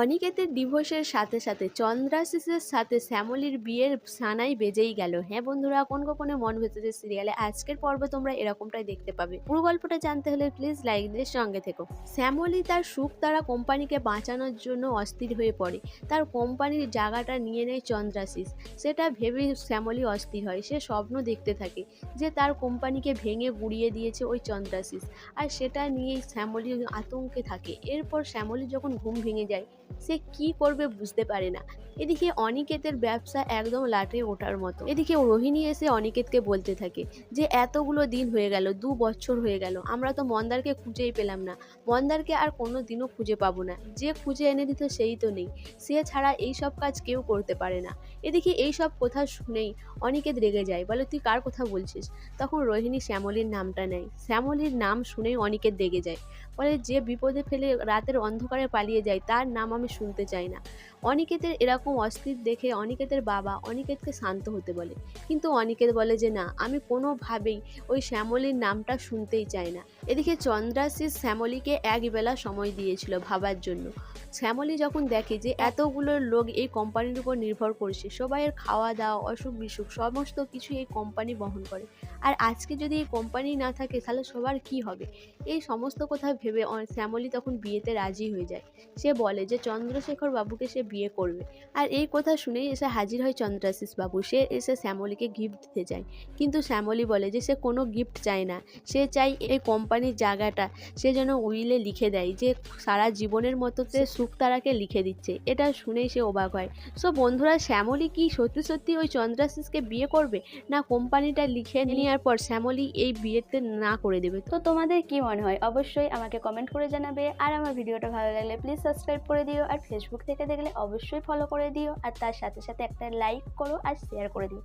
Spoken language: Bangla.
অনিকেতের ডিভোর্সের সাথে সাথে চন্দ্রাশিসের সাথে শ্যামলীর বিয়ের সানাই বেজেই গেল। হ্যাঁ বন্ধুরা, কোন গোপনে মন ভেতরে সিরিয়ালে আজকের পর্বে তোমরা এরকমটাই দেখতে পাবে। পুরো গল্পটা জানতে হলে প্লিজ লাইক দিয়ে সঙ্গে থেকো। শ্যামলী তার সুখ তারা কোম্পানিকে বাঁচানোর জন্য অস্থির হয়ে পড়ে। তার কোম্পানির জায়গাটা নিয়ে নেয় চন্দ্রাশিস। সেটা ভেবে শ্যামলী অস্থির হয়। সে স্বপ্ন দেখতে থাকে যে তার কোম্পানিকে ভেঙে গুড়িয়ে দিয়েছে ওই চন্দ্রাশিস। আর সেটা নিয়েই শ্যামলী আতঙ্কে থাকে। এরপর শ্যামলী যখন ঘুম ভেঙে যায় সে কি করবে বুঝতে পারে না। এদিকে অনিকেতের ব্যবসা একদম লাটে ওঠার মতো। এদিকে রোহিণী এসে অনিকেতকে বলতে থাকে যে, এতগুলো দিন হয়ে গেল, দু বছর হয়ে গেল, আমরা তো মন্দারকে খুঁজেই পেলাম না। মন্দারকে আর কোনো দিনও খুঁজে পাবো না। যে খুঁজে এনে দিত সেই তো নেই। সে ছাড়া এই সব কাজ কেউ করতে পারে না। এদিকে এই সব কথা শুনেই অনিকেত রেগে যায়। বলে, তুই কার কথা বলছিস? তখন রোহিণী শ্যামলীর নামটা নেয়। শ্যামলীর নাম শুনেই অনিকেত রেগে যায়। বলে, যে বিপদে ফেলে রাতের অন্ধকারে পালিয়ে যায়, তার নাম আমি শুনতে চাই না। অনিকেতের এরকম অস্থির দেখে অনিকেতের বাবা অনিকেতকে শান্ত হতে বলে। কিন্তু অনিকেত বলে যে, না, আমি কোনোভাবেই ওই শ্যামলীর নামটা শুনতেই চাই না। এদিকে চন্দ্রাশিস শ্যামলীকে একবেলা সময় দিয়েছিল ভাবার জন্য। শ্যামলী যখন দেখে যে এতগুলো লোক এই কোম্পানির উপর নির্ভর করছে সবাইয়ের খাওয়া দাওয়া অসুখ বিসুখ সমস্ত কিছু এই কোম্পানি বহন করে। আর আজকে যদি এই কোম্পানি না থাকে, তাহলে সবার কি হবে? এই সমস্ত কথা ভেবে শ্যামলী তখন বিয়েতে রাজি হয়ে যায়। সে বলে যে, চন্দ্রশেখর বাবুকে সে বিয়ে করবে। আর এই কথা শুনেই এসে হাজির হয় চন্দ্রাশিস বাবু। সে এসে শ্যামলীকে গিফট দিতে চায় কিন্তু শ্যামলী বলে যে সে কোনো গিফট চায় না। সে চাই এই কোম্পানির জায়গাটা। সে যেন উইলে লিখে দেয় যে সারা জীবনের মতো সে সুখতারাকে লিখে দিচ্ছে। এটা শুনেই সে অবাক হয়। সো বন্ধুরা, শ্যামলী কি সত্যি সত্যি ওই চন্দ্রাশিসকে বিয়ে করবে? না কোম্পানিটা লিখে নেওয়ার পর শ্যামলী এই বিয়েতে না করে দেবে? তো তোমাদের কি মনে হয়? অবশ্যই আমাকে কমেন্ট করে জানাবে। আর আমার ভিডিওটা ভালো লাগলে প্লিজ সাবস্ক্রাইব করে দিও। আর ফেসবুক থেকে দেখলে অবশ্যই ফলো করে দিও আর তার সাথে সাথে একটা লাইক করো আর শেয়ার করে দিও।